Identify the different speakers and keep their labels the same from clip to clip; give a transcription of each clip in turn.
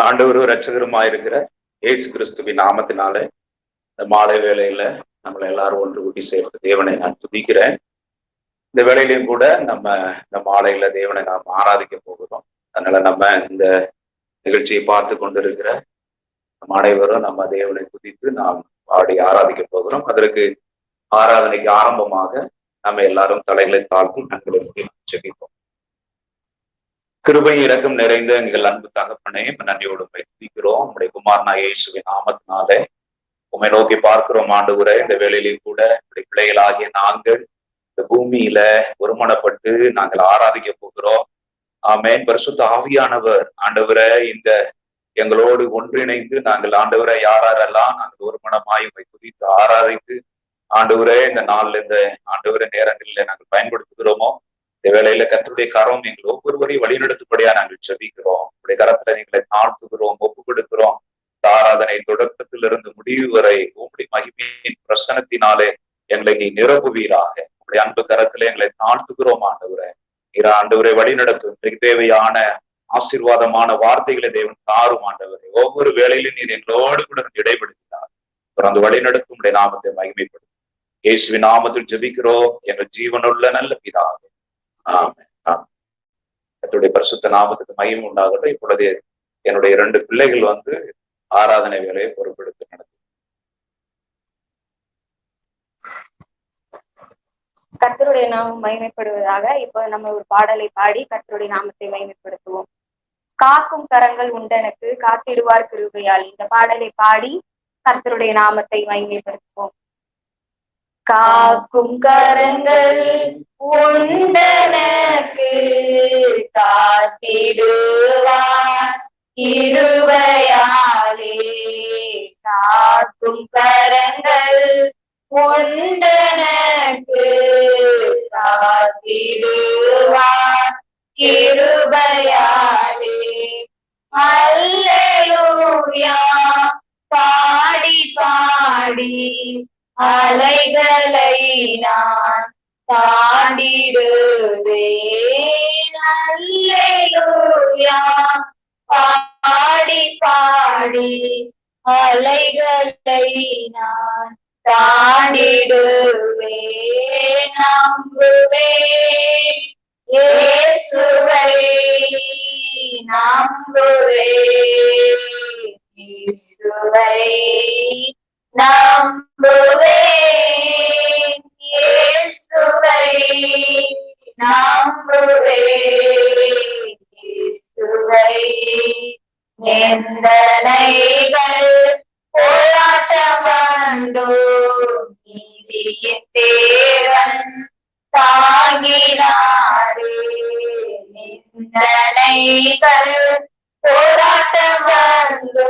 Speaker 1: ஆண்டவரும் ரட்சகருமாயிருக்கிற இயேசு கிறிஸ்துவின் நாமத்தினால இந்த மாலை வேளையில நம்மளை எல்லாரும் ஒன்று கூட்டி சேர்த்து தேவனை நான் துதிக்கிறேன். இந்த வேலையிலையும் கூட நம்ம இந்த மாலையில தேவனை நாம் ஆராதிக்க போகிறோம். அதனால நம்ம இந்த நிகழ்ச்சியை பார்த்து கொண்டிருக்கிற நம் அனைவரும் நம்ம தேவனை துதித்து நாம் பாடி ஆராதிக்க போகிறோம். அதற்கு ஆராதனைக்கு ஆரம்பமாக நம்ம எல்லாரும் தலைகளை தாழ்த்தி கண்களை மூடி கிருபை இறக்கம் நிறைந்த எங்கள் அன்பு தகப்பனே நன்றியோடு வைத்திருக்கிறோம் உங்களுடைய குமார்னா இயேசுவின் நாமத்தினாலே உண்மை நோக்கி பார்க்கிறோம் ஆண்டு உரை இந்த வேலையிலையும் கூட இப்படி பிள்ளைகளாகிய நாங்கள் இந்த பூமியில ஒருமனப்பட்டு நாங்கள் ஆராதிக்க போகிறோம். ஆமேன். பரிசுத்த ஆவியானவர் ஆண்டவரை இந்த எங்களோடு ஒன்றிணைந்து நாங்கள் ஆண்டவரை யாரெல்லாம் நாங்கள் ஒருமனமாய் உண்மை துதித்து ஆராதித்து ஆண்டவரே இந்த நாள்ல இந்த ஆண்டவரை நேரங்களில் நாங்கள் பயன்படுத்துகிறோமோ இந்த வேளையில கருத்துடைய கரம் எங்களை ஒவ்வொருவரையும் வழிநடத்தும்படியா நாங்கள் செபிக்கிறோம் உடைய கரத்துல எங்களை தாழ்த்துகிறோம் ஒப்பு கொடுக்கிறோம் ஆராதனை தொடக்கத்திலிருந்து முடிவு வரை உங்களுடைய மகிமையின் பிரசனத்தினாலே எங்களை நீ நிரப்புவீராக. உங்களுடைய அன்பு கரத்துல எங்களை தாழ்த்துகிறோம் ஆண்டவரை. நீர ஆண்டவரை வழிநடத்தும். இன்றைக்கு தேவையான ஆசீர்வாதமான வார்த்தைகளை தேவன் தாரும் ஆண்டவரை. ஒவ்வொரு வேளையிலும் நீர் எங்களோடு கூட இடைபடுத்தினார் அந்த வழிநடத்தும். உடைய நாமத்தை மகிமைப்படும் இயேசுவின் நாமத்தில் ஜெபிக்கிறோம். எங்கள் ஜீவனுள்ள நல்ல பிதாவே. ஆமே ஆமே என்னுடைய பரிசுத்த நாமத்துக்கு மையம் உண்டாகட்டும். இப்பொழுது என்னுடைய இரண்டு பிள்ளைகள் வந்து ஆராதனை வேலையை பொறுப்பெடுத்து நடத்தும்
Speaker 2: கர்த்தருடைய நாமம் மகிமைப்படுவதாக இப்போ நம்ம ஒரு பாடலை பாடி கர்த்தருடைய நாமத்தை மகிமைப்படுத்துவோம். காக்கும் கரங்கள் உண்டனுக்கு காத்திடுவார் கிருபையால். இந்த பாடலை பாடி கர்த்தருடைய நாமத்தை மகிமைப்படுத்துவோம். காக்கும் கரங்கள் உண்டனக்கு காத்திடுவார். இருவையாலே காக்கும் கரங்கள் உண்டனக்கு காத்திடுவார். கிருபையாலே அல்லேலூயா. பாடி பாடி அலைகளை நான் தாண்டிடுவேன். அல்லேலூயா. பாடி பாடி அலைகளை நான் தாண்டிடுவேன். நம்புவேன். இயேசுவை நம்புவேன். இயேசுவை நம்புவேன் இயேசுவை நம்புவேன் இயேசுவை எந்தனைகள் போராட்டம் வந்தோ. நீதியின் தேவன் தாங்கினாரே. நிந்தனைகள் போராட்டம் வந்தோ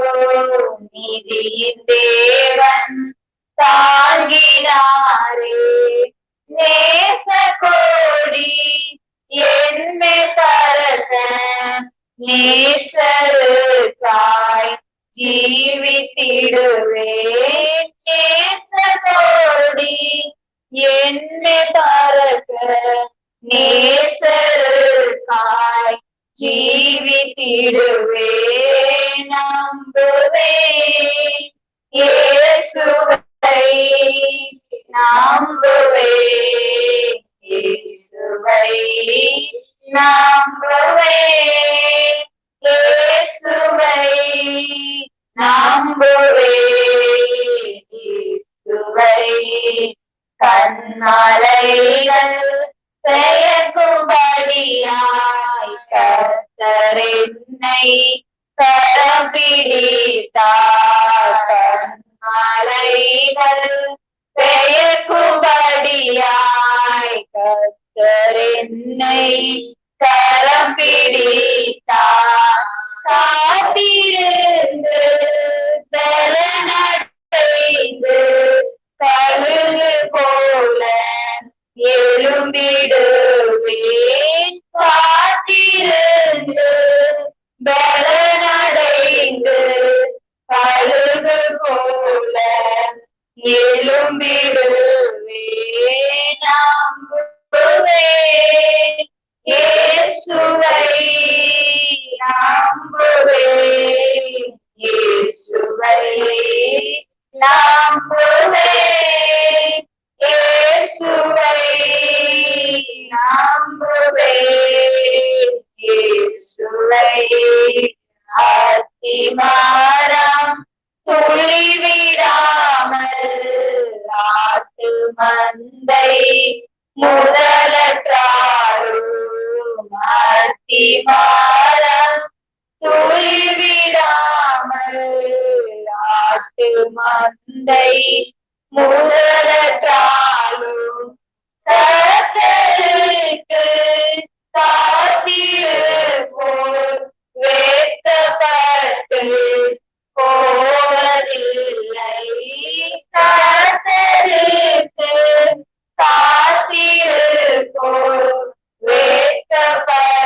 Speaker 2: நிதியின் தேவன் தாங்கினாரே நேச கோடி என்னை பறக்க நேசருக்காய் ஜீவித்திடுவேன் நேச கோடி என்னை பரக நேசருக்காய் ஜீவித்திடுவேன் நம்புவேன். இயேசுவை நம்புவேன். இயேசுவை நம்புவேன். இயேசுவை நம்புவேன். இயேசுவை கண்மலைகள் கர்த்தர் என்னை கரம் பிடித்தார் கண்மலைகள் பெயர்க்கும்படியாய் கர்த்தர் என்னை காத்திருந்து பலனடைந்து கழுகு போல எழும்பிடுவேன். காத்திருந்து பலனடைந்து கழுகு போல எழும்பிடுவேன் ஆட்டு மந்தை முதலற்றாரும் மாறம் துளி விடாமல் ஆட்டு மந்தை முதலற்றாலும் கர்த்தருக்கு காத்திருப்போர் வேட்கப்பட்டு போவதில்லை. கர்த்தருக்கு காத்திருக்கோ வேட்கப்பட்டு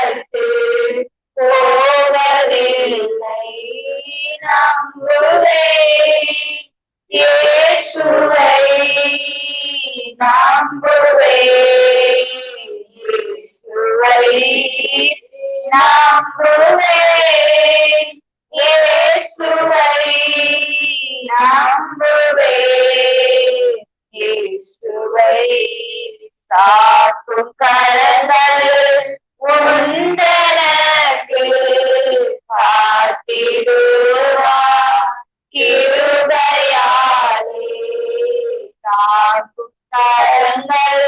Speaker 2: கரங்கள்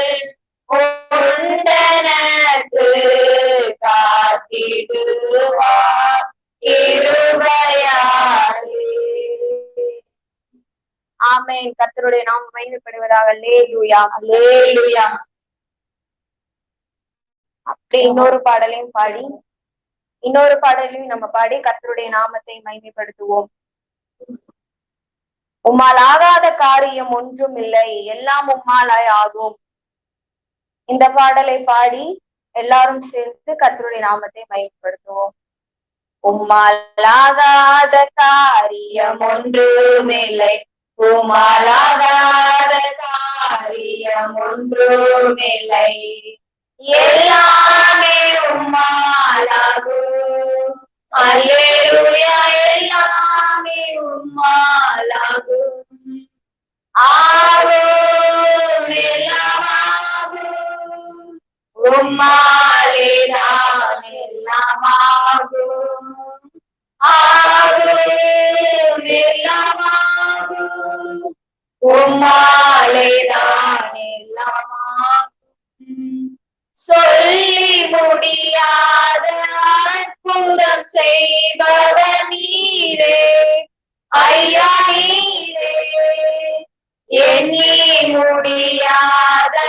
Speaker 2: உண்டனக்கு காத்திடுவா கிருபையாலே
Speaker 3: ஆமென். கர்த்தருடைய நாமம் மகிமைப்படுவதாக. லேலுயா
Speaker 2: அல்லேலூயா.
Speaker 3: அப்படி இன்னொரு பாடலையும் பாடி இன்னொரு பாடலையும் நம்ம பாடி கர்த்தருடைய நாமத்தை மகிமைப்படுத்துவோம். உம்மால் ஆகாத காரியம் ஒன்றும் இல்லை. எல்லாம் உம்மாலாய் ஆகும். இந்த பாடலை பாடி எல்லாரும் சேர்த்து கத்தருடைய நாமத்தை மயப்படுத்துவோம். உம்மாலாகாத காரியம்
Speaker 2: ஒன்றுமில்லை உமாலாகாத காரியம் ஒன்றுமில்லை எல்லாமே உம்மாலாகும் அல்லேலூயா எல்லாமே உம்மாலாகும் ஆகும் எல்லாமாகும் உம்மாலேதான் எல்லாமாகும் ஆகும் எல்லாமாகும் உம்மாலேதான் எல்லாமாகும் சொல்லி முடியாத அற்புதம் செய்பவ நீரே. ஐயா நீரே. எண்ணி முடியாத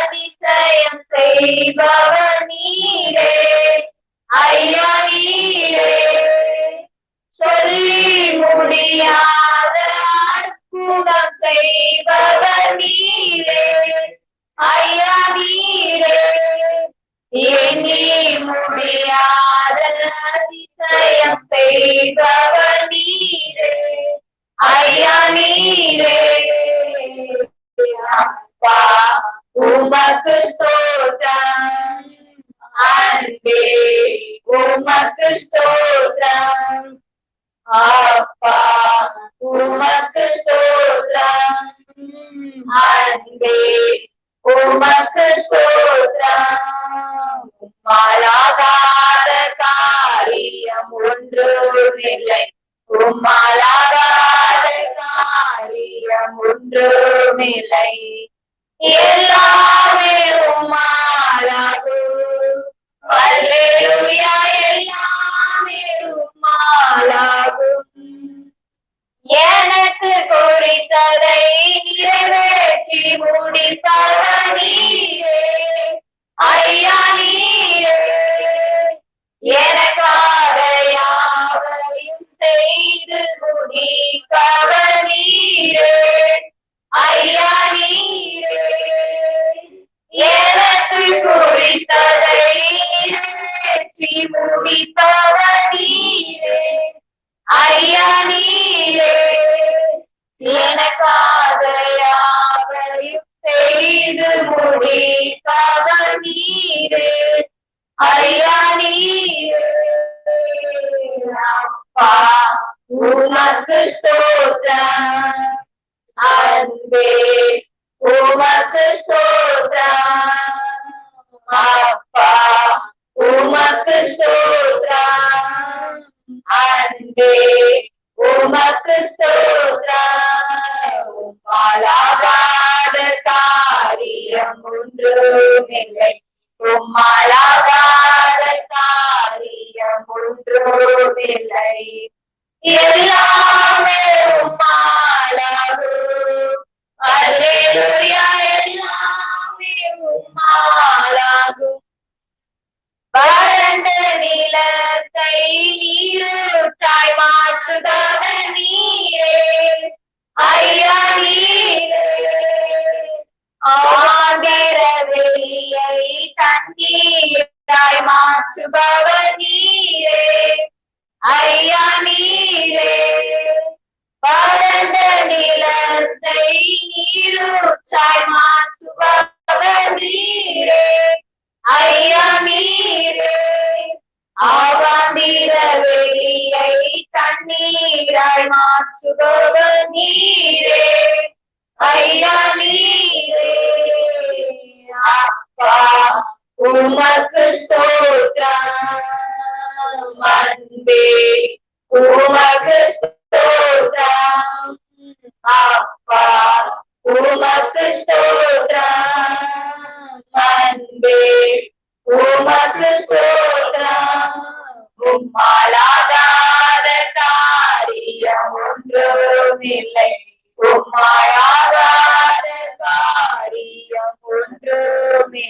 Speaker 2: அதிசயம் செய்பவ நீரே. ஐயா நீரே. சொல்லி முடியாத அற்புதம் செய்பவ நீரே. ஐயா அதிசயம் செய்பவர் நீரே. ஐயா நீரே. அப்பா உமக்கு ஸ்தோத்திரம். அன்பே உமக்கு ஸ்தோத்திரம். அப்பா உமக்கு ஸ்தோத்திரம். அன்பே உமக்கு ஸ்தோத்திரம். உமக்கு ஸ்தோத்ரம் அப்பா உமக்கு ஸ்தோத்ரம் அன்பே உமக்கு ஸ்தோத்ரம் உம்மாலாகாத காரியம் ஒன்றுமில்லை உம்மாலாகாத காரியம் ஒன்றுமில்லை எல்லாமே உம்மாலாகும். எல்லாமே உம்மாலாகும் Janira.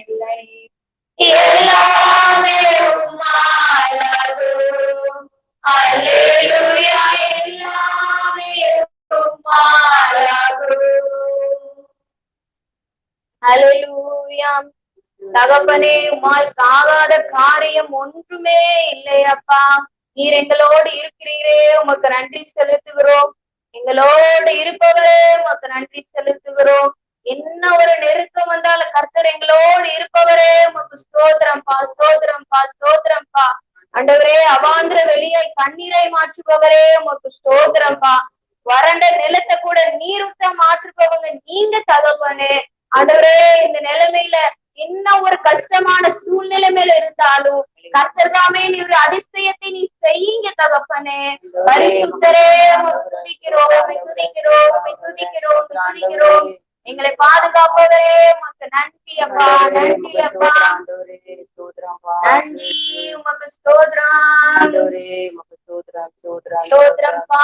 Speaker 2: இல்லை எல்லாமே அல்லேலூயா எல்லாமே
Speaker 3: தகப்பனே உமால் ஆகாத காரியம் ஒன்றுமே இல்லையப்பா நீர் எங்களோடு இருக்கிறீரே உமக்கு நன்றி செலுத்துகிறோம். எங்களோடு இருப்பவரே உமக்கு நன்றி செலுத்துகிறோம். என்ன ஒரு நெருக்கம் வந்தாலும் கர்த்தர் எங்களோடு இருப்பவரே உமக்கு ஸ்தோத்திரம்பா ஸ்தோத்திரம்பா ஸ்தோத்திரம்பா. அண்டவரே அவாந்திர வெளியை கண்ணீரை மாற்றுபவரே உமக்கு ஸ்தோத்திரம்பா. வறண்ட நிலத்தை கூட நீருட்ட மாற்றுபவங்க நீங்க தகவனே அண்டவரே இந்த நிலைமையில என்ன ஒரு கஷ்டமான சூழ்நிலைமையில இருந்தாலும் கர்த்தர் தாமே நீ ஒரு அதிசயத்தை நீ செய்யுங்க தகப்பனே. பரிசுத்தரே துதிக்கிறோம் துதிக்கிறோம் துதிக்கிறோம் துதிக்கிறோம். எங்களை பாதுகாப்பவரே உமக்கு நன்றி அப்பா நன்றி அப்பா. நன்றி உமக்கு ஸ்தோத்திரம் ஸ்தோத்திரம்ப்பா.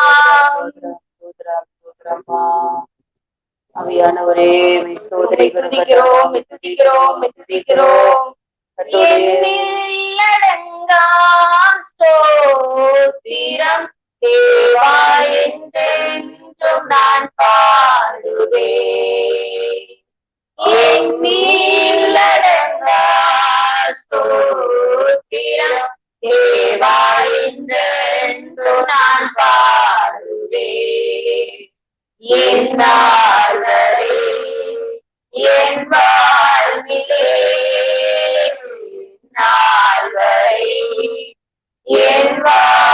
Speaker 2: அவியானவரே
Speaker 3: உம்மை துதிக்கிறோம் உம்மை துதிக்கிறோம் உம்மை துதிக்கிறோம். எண்ணிலடங்கா ஸ்தோத்திரம். தேவா என்றென்றும் நான் பாடுவேன் ஸ்தோத்திரம். தேவா என்றென்றும் நான் பாடுவேன் என் என் வாழ்விலே நாள் என் வாழ்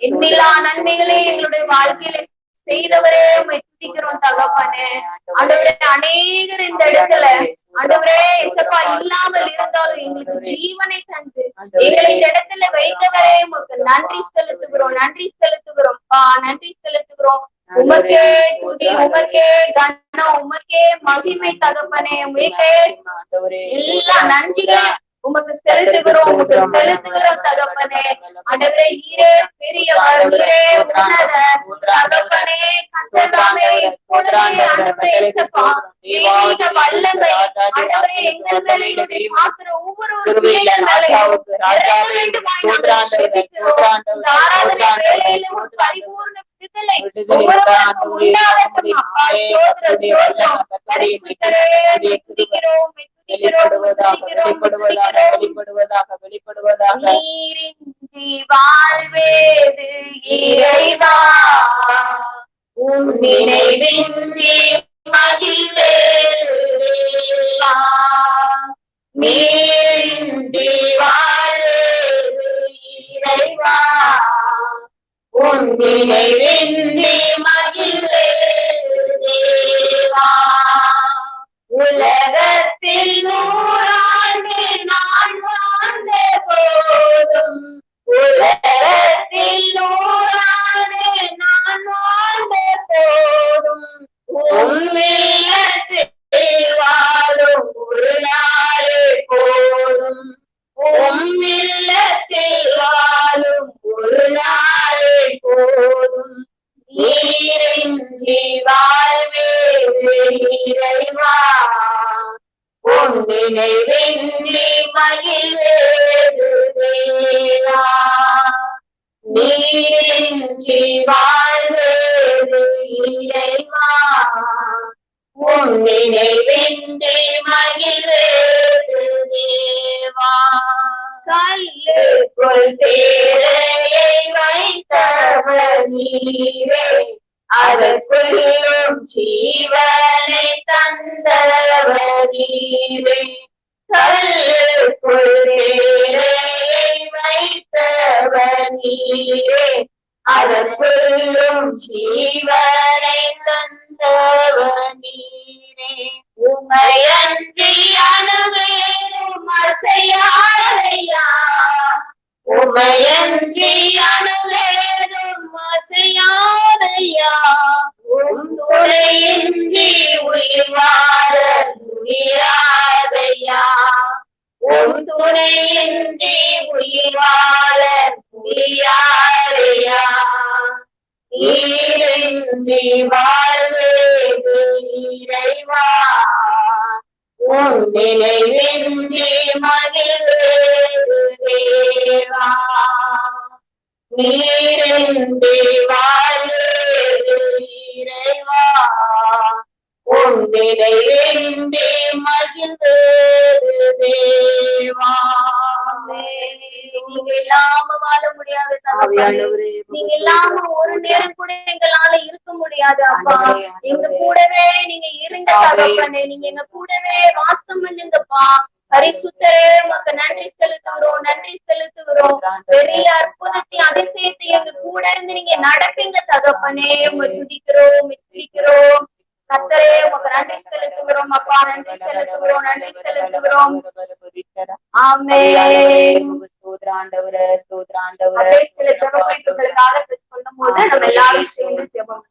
Speaker 3: எண்ணிலா நன்மைகளே எங்களுடைய வாழ்க்கையில செய்தவரே உம்மை துதிக்கிறோம் தகப்பனே. ஆண்டவரே அநேகர் இந்த இடத்துல ஆண்டவரே இசப்பா இல்லாமல் இருந்தாலும் எங்களுக்கு ஜீவனை தந்து எங்களை இந்த இடத்துல வைத்தவரே உமக்கு நன்றி செலுத்துகிறோம் நன்றி செலுத்துகிறோம். பா நன்றி செலுத்துகிறோம். உமக்கே துதி உமக்கே கண்ணம் உமக்கே மகிமை தகப்பனே. உமக்கே எல்லா நன்றிகளும் உமக்கு செலுத்துகிறோம் உமக்கு செலுத்துகிறோம் தகப்பனே. ஆண்டவரே நீரே பெரியவர் நீரே உன்னத. தகப்பனே கத்ததாமே இப்பொழுதே இயேசப்பா தெய்வீக வல்லமை. ஆண்டவரே எங்கள் மேலே இதை பார்க்கிற ஒவ்வொரு பிள்ளைகள் மேலேயும் இறங்க வேண்டுமாய் நாங்கள் ஜெபிக்கிறோம். இந்த ஆராதனை வேளையில ஒரு பரிபூர்ண விடுதலை உண்டாகட்டும். அப்பா. பரிசுத்தரே, துதிக்கிறோம்,
Speaker 4: வெளிப்படுவதாக. வெளிப்படுவதாக வெளிப்படுவதாக வெளிப்படுவதாக.
Speaker 3: நீரின்றி வாழ்வேது இறைவா. உன் நினைவின்றி மகிழ்வேதா. நீரின்றி வாழ்வேது இறைவா. உன் நினைவின்றி உம்மில்லத்தில் வாழும் ஒரு நாளே போதும். நீரின்றி வாழ்வேது இறைவா. உன் நினைவின்றி மகிழ்வேது தேவா நீரின்றி வாழ்வேது இறைவா. உன் நினைவின்றி மகிழ்வேது தேவா கல்லுக்குள் தேரையை வைத்தவர் நீரே அதற்குள்ளும் ஜீவனை தந்தவர் நீரே. கல்லுக்குள் தேரையை வைத்தவர் நீரே அதற்குள்ளும் ஜீவனை தந்தவனீரே. உமையன்றி அணுவேறும் அசையாரையா உமையன்றி அணுவேறும் அசையாரையா உம் உயிர் வாழ முடியாதையா உம் துணையின்றி உயிர் வாழ நீரின்றி வாழ்வேது இறைவா உன் நினைவின்றி மகிழ்வேது தேவா? நீரின்றி வாழ்வேது இறைவா உன் நினைவின்றி மகிழ்வேது தேவா? நீங்க இல்லாம வாழ நீங்க இல்லாம ஒரு நேரம் கூட எங்களால இருக்க முடியாது அப்பா. எங்க கூடவே நீங்க இருங்க தகப்பனே நீங்க எங்க கூடவே வாசம் பண்ணுங்கப்பா. பரிசுத்தரே உமக்கு நன்றி செலுத்துகிறோம் நன்றி செலுத்துகிறோம். பெரிய அற்புதத்தை அதிசயத்தை எங்க கூட இருந்து நீங்க நடப்பீங்க தகப்பனே. உமை துதிக்கிறோம் துதிக்கிறோம். கத்தரே உமக்கு நன்றி செலுத்துகிறோம். அப்பா நன்றி செலுத்துகிறோம் நன்றி செலுத்துகிறோம். ஆமே
Speaker 4: ஸ்தோத்ராண்டவர
Speaker 3: அப்படியே சில ஜெப குறிப்புகளுக்காக சொல்லும் போது நம்ம எல்லாரும் சேர்ந்து ஜெபம்.